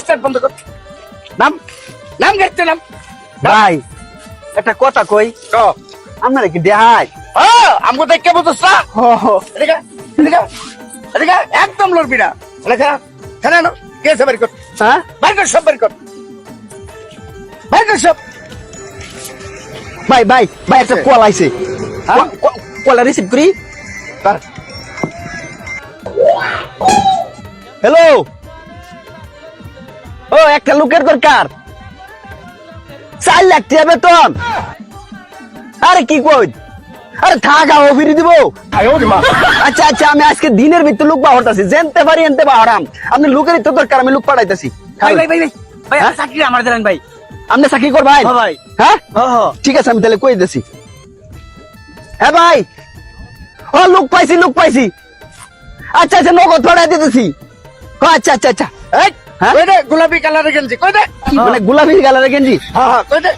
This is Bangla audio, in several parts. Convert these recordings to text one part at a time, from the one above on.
স্টার্ট বন্ধ কর। নাম নাম গাইতে নাম ভাই একটা কথা কই? আমার কি দেহাই? আমাকে দেখে বুঝছ না? এদিকে এদিকে এদিকে একদম লড়বি না। লেখা খেলে না। কে সে বের কর। হ্যাঁ? বের কর সব বের কর। বের কর সব। ভাই ভাই ভাই একটা কল আইছে। হ্যাঁ? কল রিসিভ করি? কর হ্যালো ও একটা লোকের দরকার। চার লাখ টাকা বেতন। আরে কি কই? আরে থাকা ও ফিরে দিব। আচ্ছা আচ্ছা আমি আজকে দিনের ভিতর লোক বাহরতাছি জানতে পারি এনতে বাহরাম আপনি লোকেরই তো দরকার আমি লোক পাঠাইতাছি। ভাই ভাই ভাই ভাই ভাই হ্যাঁ? চাকরি আমার দিলেন ভাই। আপনি চাকরি করবেন? হ্যাঁ ভাই। হ্যাঁ? হ্যাঁ হ্যাঁ। ঠিক আছে আমি তাহলে কই দিছি হ্যাঁ ভাই। ও লোক পাইছি লোক পাইছি। আচ্ছা আচ্ছা নগদ ভাড়া দিতেছি। আচ্ছা আচ্ছা আচ্ছা। এই? কই দে গোলাপি কালারের গেঞ্জি কই দে? মানে গোলাপি গালারে গেঞ্জি? হ্যাঁ হ্যাঁ কই দে?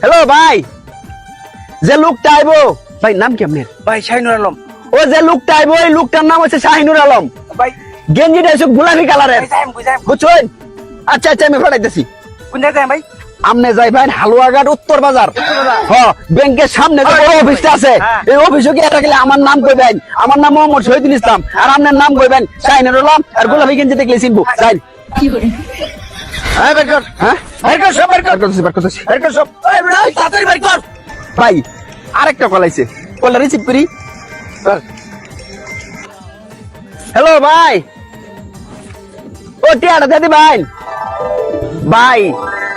হ্যালো ভাই। যে লোকটা আইবো ভাই নাম কি আপনার? ভাই শাহিনুর আলম। ও যে লোকটা আইবো ওই লোকটার নাম হচ্ছে শাহিনুর আলম। ভাই। গেঞ্জিটা গোলাপি কালারের। বুঝছেন? আচ্ছা আচ্ছা আমি ফটাইতেছি। কোন জায়গায় ভাই? আমনে যাই ভাই হালুয়াঘাট উত্তর বাজার। হ্যাঁ ব্যাংকের সামনে যে বড় অফিসটা আছে হ্যাঁ। এই অফিসে গিয়ে এটা গেলে আমার নাম কইবেন। আমার নাম মোহাম্মদ শহীদুল ইসলাম। আর আপনার নাম কইবেন শাহিনুর আলম আর গোলাপি গেঞ্জি দেখলে চিনবো। যাই। হ্যাঁ বের কর। হ্যাঁ? বের কর সব বের কর। বার করতেছি বের কর সব। তাড়াতাড়ি বের কর। ভাই আরেকটা কল আইছে। কলটা রিসিভ করি। হ্যালো ভাই। ও টিয়াটা দাদি ভাই ভাই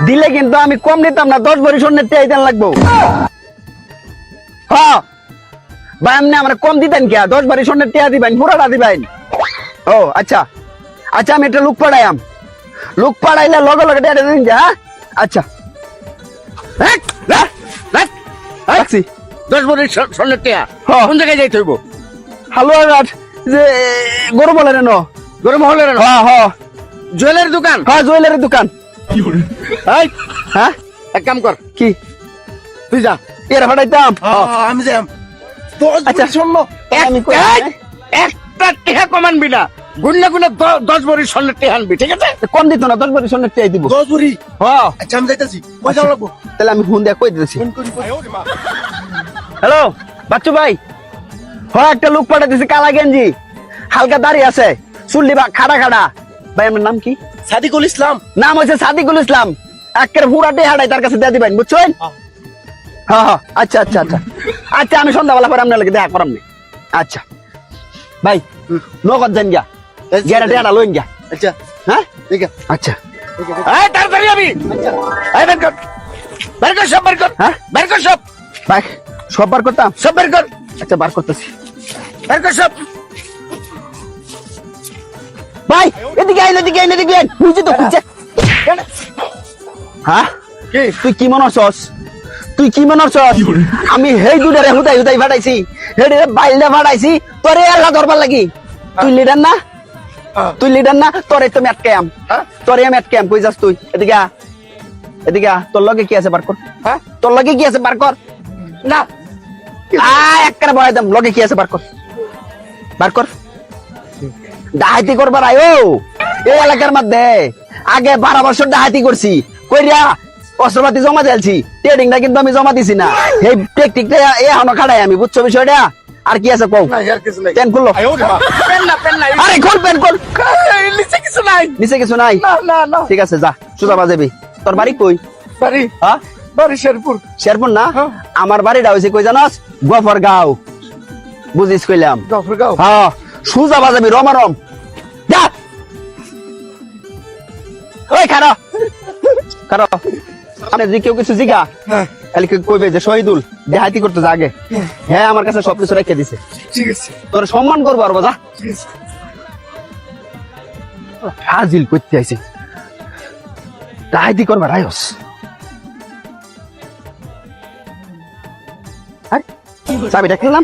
দিলে কিন্তু আমি কম নিতাম না দশ ভরি স্বর্ণের টিয়া দিতে লাগবো। হ্যাঁ ভাই আপনি আমার কম দিতেন কে দশ ভরি স্বর্ণের টিয়া দিবেন পুরাটা দিবেন। ও আচ্ছা। আচ্ছা আমি একটা লুক পাড়াইয়াম। লুক পাড়াইলে লগে লগে টিয়াটা দিন হ্যাঁ? আচ্ছা। রাখছি। দশ বছর স্বর্ণের টিয়া। কোন জায়গায় যাইতে হইব? হালুয়াঘাট যে গরু বলে রেন গরম হলের হ্যাঁ হ্যাঁ জুয়েলারি দোকান? হ্যাঁ জুয়েলারি দোকান। হ্যাঁ? এক কাম কর। কি? তুই যা এর ফাটাইতাম আমি যাম আচ্ছা। কই- একটা টিহা কমানবি না। গুন্না গুন্না দশ ভরি স্বর্ণের টিহা আনবি ঠিক আছে? কম দিত না দশ বছর সন্ধ্যে টিয়াই দিব। দশ বুড়ি? হ্যাঁ আচ্ছা আমি যাইতেছি। পয়সা লাগবো? তাহলে আমি ফোন দিয়ে কই দিতেছি? হ্যালো বাচ্চু ভাই। হ্যাঁ একটা লোক পাঠাইতেছি কালা গেঞ্জি। হালকা দাড়ি আছে চুল্লি বা খাড়া খাড়া। ভাই আমার নাম কি? সাদিকুল ইসলাম? নাম হচ্ছে সাদিকুল ইসলাম। একের পুরাটে হাড়াই তার কাছে দিয়ে দিবেন বুঝছেন? হ্যাঁ হ্যাঁ আচ্ছা আচ্ছা আচ্ছা। আচ্ছা আমি সন্ধ্যাবেলা পরে আপনার লাগে দেখা করাম নি। আচ্ছা। ভাই নগদ দেন গা গেরা টেয়ারা লইন গা আচ্ছা। হ্যাঁ? ঠিক আছে। আচ্ছা। এই তাড়াতাড়ি আমি। এই বের কর। বের কর সব বের কর। হ্যাঁ? বের কর সব। ভাই সব বার করতাম। সব বের কর। আচ্ছা বার করতেছি। বের কর সব। ভাই এদিকে আইন এদিকে আইন এদিকে আইন বুঝছি তো বুঝছে হ্যাঁ? তুই কি মনে হচ্ছস তুই কি মনে হচ্ছস আমি হেই দুটারে হুদাই হুদাই ফাটাইছি। হেডে বাইলে ফাটাইছি তোরে এলা ধরবার লাগি। তুই লিডার না? তুই লিডার না? তোরে তো ম্যাট ক্যাম হ্যাঁ? তোরে ম্যাট ক্যাম কই যাস তুই? এদিকে আ। এদিকে আ। তোর লগে কি আছে বার কর? হ্যাঁ? তোর লগে কি আছে বার কর? না। আ একবারে বয় দাম। লগে কি আছে বার কর? বার কর। ডাহাতি করবার আয়ো। এই এলাকার মধ্যে আগে বারো বছর ডাহাতি করছি কইরা অস্ত্রপাতি জমা দিয়েছি ট্রেডিংটা কিন্তু আমি জমা দিছি না। এই টেকটিকটা এ এখনও খাড়াই আমি বুঝছ বিষয়টা? আর কি আছে কও? কিছু নাই। পেন খুললো? পেন না পেন নাই আরে খোল পেন খোল। নিচে কিছু নাই। নিচে কিছু নাই? না না না। ঠিক আছে যা সুজা বাজাবি। তোর বাড়ি কই? বাড়ি। হ্যাঁ বাড়ি শেরপুর। শেরপুর না? হ্যাঁ। আমার বাড়িটা হয়েছে কই জানাস? গফর গাঁও বুঝিস কইলাম। গফরগাঁও। হ্যাঁ। সুজা বাজাবি রমারম যা। ওই খারো খারো যদি কেউ কিছু জিগা হ্যাঁ। কেউ কইবে যে শহীদুল দেহাতি করতে যা আগে? হ্যাঁ। আমার কাছে সবকিছু রেখে দিছে। ঠিক আছে। তোর সম্মান করব আর হাজিল করতে আইছে। ডাহাতি করবা রায়স। চাবিটা খেললাম